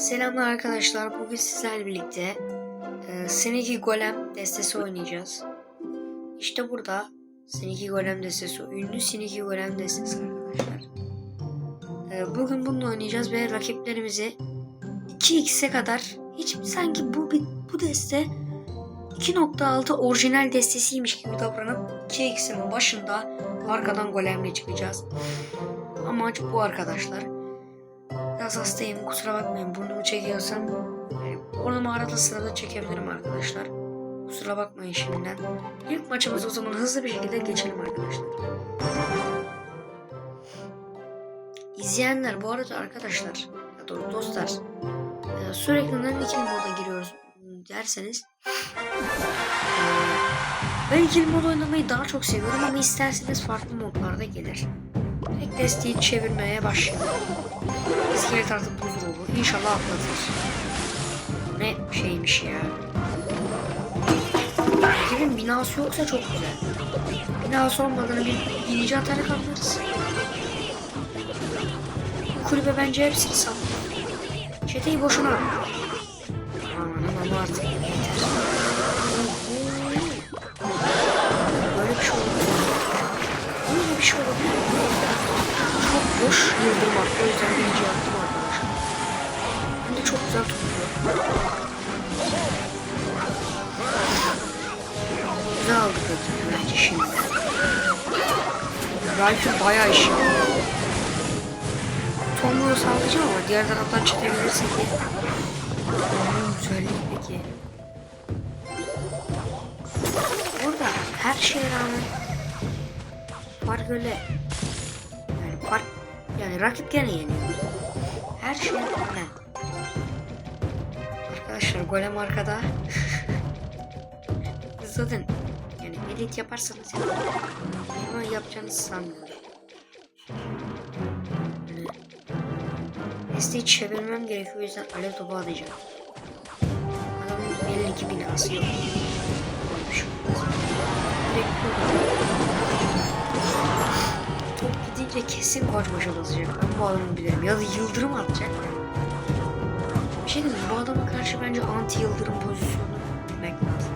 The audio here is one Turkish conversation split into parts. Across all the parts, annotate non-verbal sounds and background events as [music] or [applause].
Selamlar arkadaşlar. Bugün sizlerle birlikte e, Seneki Golem destesi oynayacağız. İşte burada Seneki Golem destesi, ünlü Seneki Golem destesi arkadaşlar. E, bugün bununla oynayacağız ve rakiplerimizi 2x'e kadar hiç sanki bu bu deste 2.6 orijinal destesiymiş gibi davranıp 2x'in başında arkadan golemle çıkacağız. Amaç bu arkadaşlar. Biraz hastayım kusura bakmayın burnumu çekiyorsam yani burnumu arada sırada çekebilirim arkadaşlar. Kusura bakmayın şimdiden. İlk maçımız o zaman hızlı bir şekilde geçelim arkadaşlar. İzleyenler bu arada arkadaşlar ya doğru dostlar e, sürekli neden ikili moda giriyoruz derseniz e, ben ikili mod oynamayı daha çok seviyorum ama isterseniz farklı modlarda gelir. Tek desteği çevirmeye başlayalım. İskelet artık buzur olur. İnşallah atlatır. Ne şeymiş ya. Rakibin binası yoksa çok güzel. Binası olmadan bir birinci atarı kaldırırız. Kulübe bence hepsini sal. Çeteyi boşuna. Aman ama artık boş yıldırım attı. O yüzden birinci yaptım arkadaşlar. Hem de çok güzel tutuluyor. Güzel aldık rakibi bence şimdi. Belki bayağı iş yapıyor. Tomruğu sağlayacağım ama diğer taraftan çetebilirsin ki. Tomruğun güzelliği peki. Burada her şeye rağmen yani fark yani rakip gene yeniyor. Her şey rağmen. Arkadaşlar golem arkada. [laughs] Zaten yani edit yaparsanız yapın. Ama yapacağınızı sanmıyorum. Yani desteği çevirmem gerekiyor o yüzden alev topu atacağım. Adamın belli ki binası yok. Kesin koç başa basacak. Ben bu adamı bilirim. Ya da yıldırım atacak. Bir şey diyeyim? Bu adama karşı bence anti yıldırım pozisyonu bilmek lazım.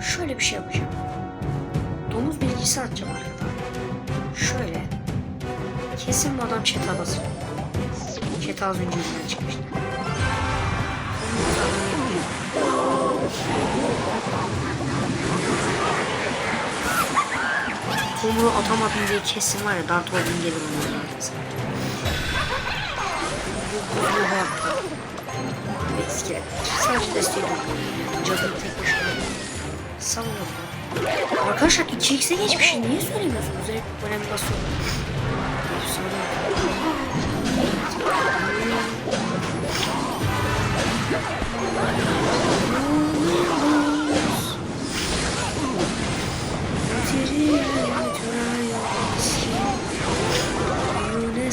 Şöyle bir şey yapacağım. Domuz bilgisi atacağım arkadan. Şöyle. Kesin bu adam çete basıyor. Çete az önce yüzünden çıkmıştı. Kumru atamadım diye kesin var ya Darth Vader'in gelir onun. Bu bu bu. Eski. Sadece desteği durduruyor. Cadının tek başına. Savunuyorum. Arkadaşlar 2x'e geçmiş. Niye söylemiyorsunuz? Direkt önemli basıyor.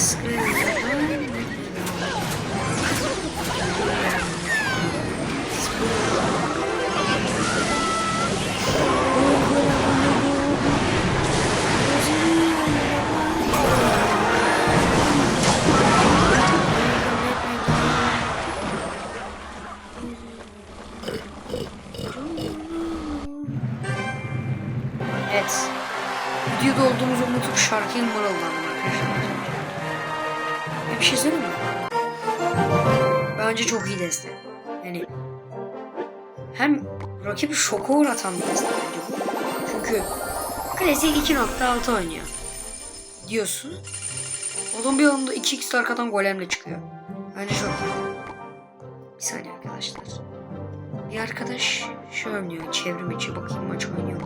Evet. Videoda olduğumuzu unutup şarkıyı mırıldandım arkadaşlar. Bir şey söyleyeyim mi? Bence çok iyi deste. Yani hem rakibi şoka uğratan bir deste bence bu. Çünkü klasik 2.6 oynuyor. Diyorsun. Adam bir anda 2x arkadan golemle çıkıyor. Bence çok iyi. Bir saniye arkadaşlar. Bir arkadaş şu oynuyor. Çevrim içi bakayım maç oynuyor.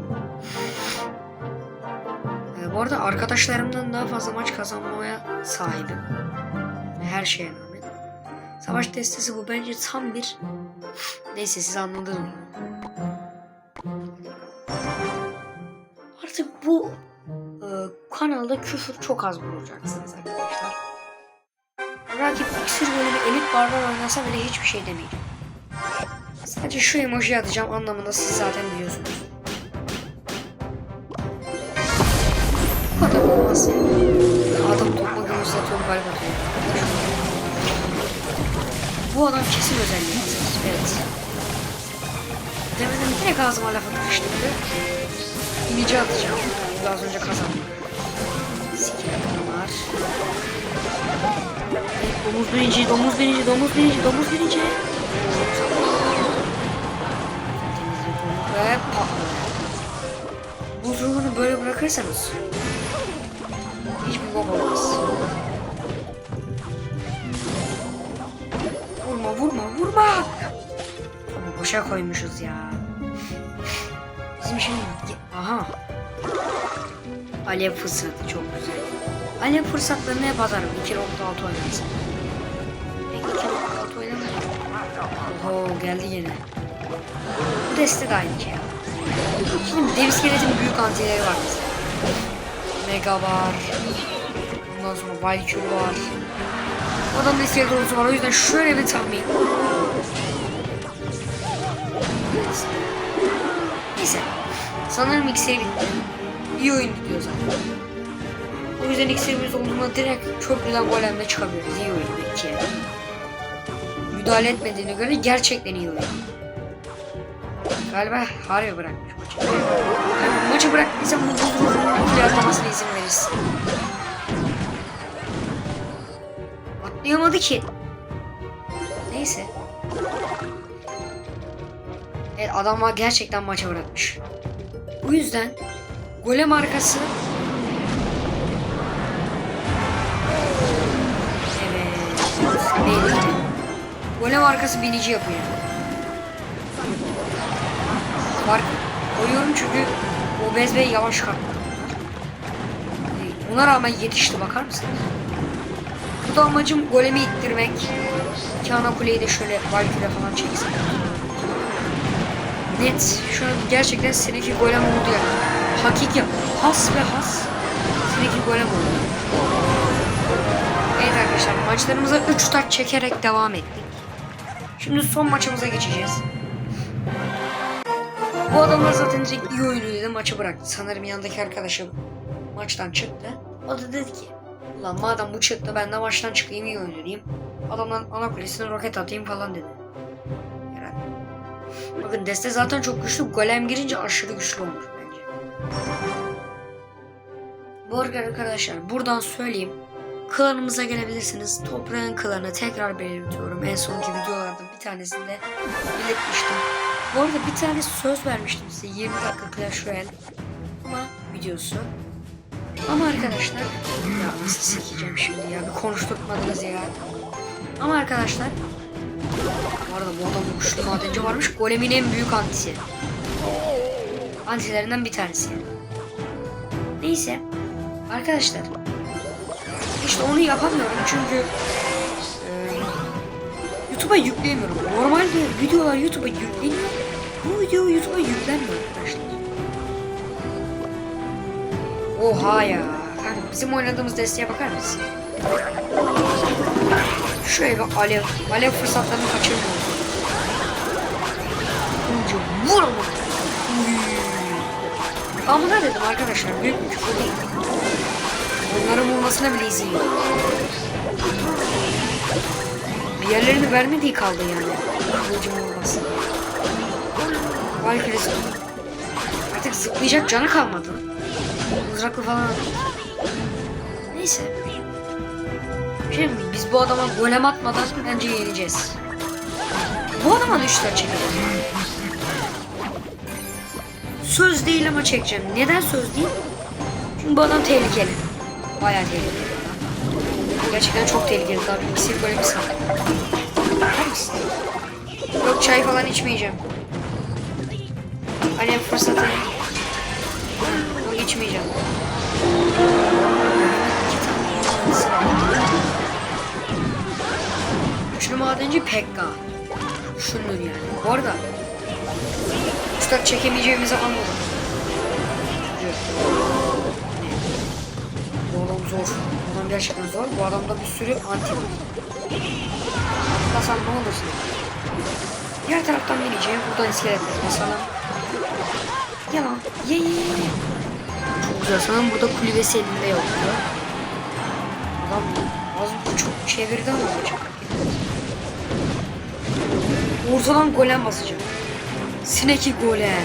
Ee, bu arada arkadaşlarımdan daha fazla maç kazanmaya sahibim. Her şeye rağmen. Savaş destesi bu bence tam bir... Neyse siz anladınız. Artık bu e, kanalda küfür çok az bulacaksınız arkadaşlar. Rakip iksir bölümü elit barbar oynasa bile hiçbir şey demeyeceğim. Sadece şu emoji atacağım anlamında siz zaten biliyorsunuz. Bu kadar olmaz. Adam topa göz atıyorum galiba atıyor. Bu adam kesin özelliği hazır. Evet. Demeden direkt ağzıma laf atmıştı. İnici atacağım. Çünkü az önce kazandım. Sikiler var. Evet, domuz birinci, domuz birinci, domuz birinci, domuz birinci. Ve patladı. Buz ruhunu böyle bırakırsanız boşa koymuşuz ya. Bizim şimdi aha. Alev fırsatı çok güzel. Alev fırsatlarını hep atarım. 2.6 oynarsın. Peki 2.6 oynamadım. Oho geldi yine. Bu deste de aynı şey. Şimdi dev iskeletin büyük antileri var mesela. Mega var. Ondan sonra Valkyrie var. Adamın iskelet ordusu var. O yüzden şöyle bir tahmin. Neyse. Sanırım iksir bitti. İyi oyun gidiyor zaten. O yüzden iksirimiz olduğunda direkt köprüden golemle çıkabiliriz. İyi oyun iki. Müdahale etmediğine göre gerçekten iyi oyun. Galiba harbi bırakmış maçı. Yani maçı bıraktıysa bu buzluğun atlamasına izin verirsin. Atlayamadı ki. Neyse. Evet adam gerçekten maça bırakmış. Bu yüzden golem arkası Evet. Belli. Golem binici yapıyor. Fark koyuyorum çünkü o bezbe yavaş kalktı. Buna rağmen yetişti bakar mısınız? Bu da amacım golemi ittirmek. Kana kuleyi de şöyle Valkyrie falan çeksin. Net. Şu an gerçekten seninki golem oldu ya. Hakiki. Has ve has. Seninki golem oldu. Evet arkadaşlar maçlarımıza 3 taç çekerek devam ettik. Şimdi son maçımıza geçeceğiz. Bu adamlar zaten direkt iyi oyunu dedi maçı bıraktı. Sanırım yanındaki arkadaşım maçtan çıktı. O da dedi ki ulan madem bu çıktı ben de maçtan çıkayım iyi oynayayım. Adamdan ana kulesine roket atayım falan dedi. Bakın deste zaten çok güçlü. Golem girince aşırı güçlü olur bence. Bu arada arkadaşlar buradan söyleyeyim. Klanımıza gelebilirsiniz. Toprağın klanı tekrar belirtiyorum. En sonki videolardan bir tanesinde belirtmiştim. Bu arada bir tane söz vermiştim size 20 dakika Clash Royale ama videosu. Ama arkadaşlar ya nasıl sikeceğim şimdi ya bir konuşturtmadınız ya. Ama arkadaşlar bu arada bu adamın güçlü madenci varmış. Golemin en büyük antisi. Antilerinden bir tanesi. Neyse. Arkadaşlar. İşte onu yapamıyorum çünkü e, YouTube'a yükleyemiyorum. Normalde videolar YouTube'a yükleniyor. Bu video YouTube'a yüklenmiyor arkadaşlar. Oha ya. Kanka bizim oynadığımız desteğe bakar mısın? Şöyle bir alev, alev fırsatlarını kaçırmıyoruz. Önce vur onu. Amına dedim arkadaşlar. Büyük bir küfür değil. Onların vurmasına bile izin yok. Bir yerlerini vermediği kaldı yani. Kılıcım olması. Valkyrie Artık zıplayacak canı kalmadı. Mızraklı falan. Neyse. Şimdi biz bu adama golem atmadan bence yeneceğiz. Bu adama da üçler çekelim. Söz değil ama çekeceğim. Neden söz değil? Çünkü bu adam tehlikeli. Bayağı tehlikeli. Gerçekten çok tehlikeli. Daha bir golemi sandım. Bakar mısın? Yok çay falan içmeyeceğim. Alev fırsatı. Yok içmeyeceğim. Güçlü madenci Pekka. Düşündür yani. Bu arada Üstad çekemeyeceğimizi anladım. Bu adam zor. Bu adam gerçekten zor. Bu adamda bir sürü anti var. Atlasan ne olursun. Diğer taraftan bineceğim. Buradan iskeletler mesela. Yalan. Ye ye ye. Çok güzel. Sanırım burada kulübesi elinde yok. Adam az buçuk çevirdi ama olacak. Ortadan golem basacağım. Sineki golem.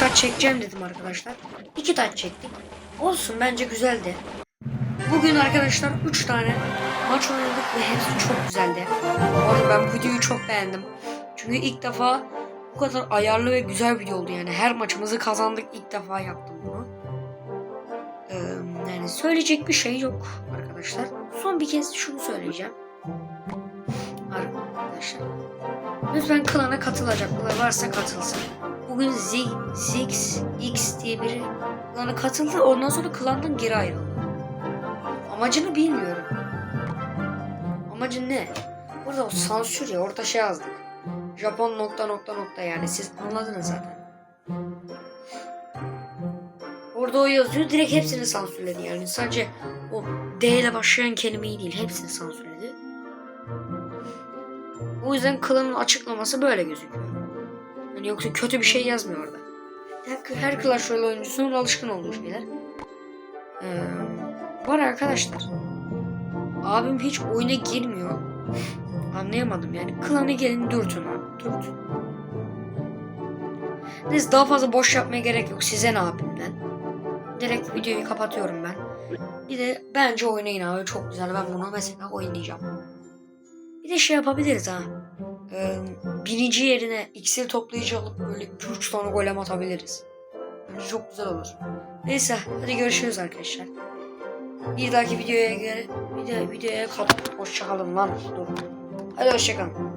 Taç çekeceğim dedim arkadaşlar. 2 taç çektik. Olsun bence güzeldi. Bugün arkadaşlar 3 tane maç oynadık ve hepsi çok güzeldi. Bu arada ben bu videoyu çok beğendim. Çünkü ilk defa bu kadar ayarlı ve güzel video oldu yani. Her maçımızı kazandık ilk defa yaptım bunu. Ee, yani söyleyecek bir şey yok arkadaşlar. Son bir kez şunu söyleyeceğim. Arkadaşlar. Lütfen klana katılacaklar varsa katılsın. Bugün Z, Zix, X diye biri klana katıldı. Ondan sonra klandan geri ayrıldı. Amacını bilmiyorum. Amacı ne? Burada o sansür ya orada şey yazdık. Japon nokta nokta nokta yani siz anladınız zaten. Orada o yazıyor direkt hepsini sansürledi yani sadece o D ile başlayan kelimeyi değil hepsini sansürledi. O yüzden klanın açıklaması böyle gözüküyor. Yani yoksa kötü bir şey yazmıyor orada. Her, her Clash Royale oyuncusunun alışkın olduğu şeyler. Ee, var arkadaşlar. Abim hiç oyuna girmiyor. Anlayamadım yani. Klanı gelin dürtün abi. Dürtün. Neyse daha fazla boş yapmaya gerek yok. Size ne abimden. Direkt videoyu kapatıyorum ben. Bir de bence oynayın abi. Çok güzel. Ben bunu mesela oynayacağım. Bir de şey yapabiliriz ha. Ee, binici yerine iksir toplayıcı alıp böyle 2-3 tane golem atabiliriz. Bence çok güzel olur. Neyse hadi görüşürüz arkadaşlar. Bir dahaki videoya göre video, videoya kadar hoşçakalın lan. Dur. Hadi hoşçakalın.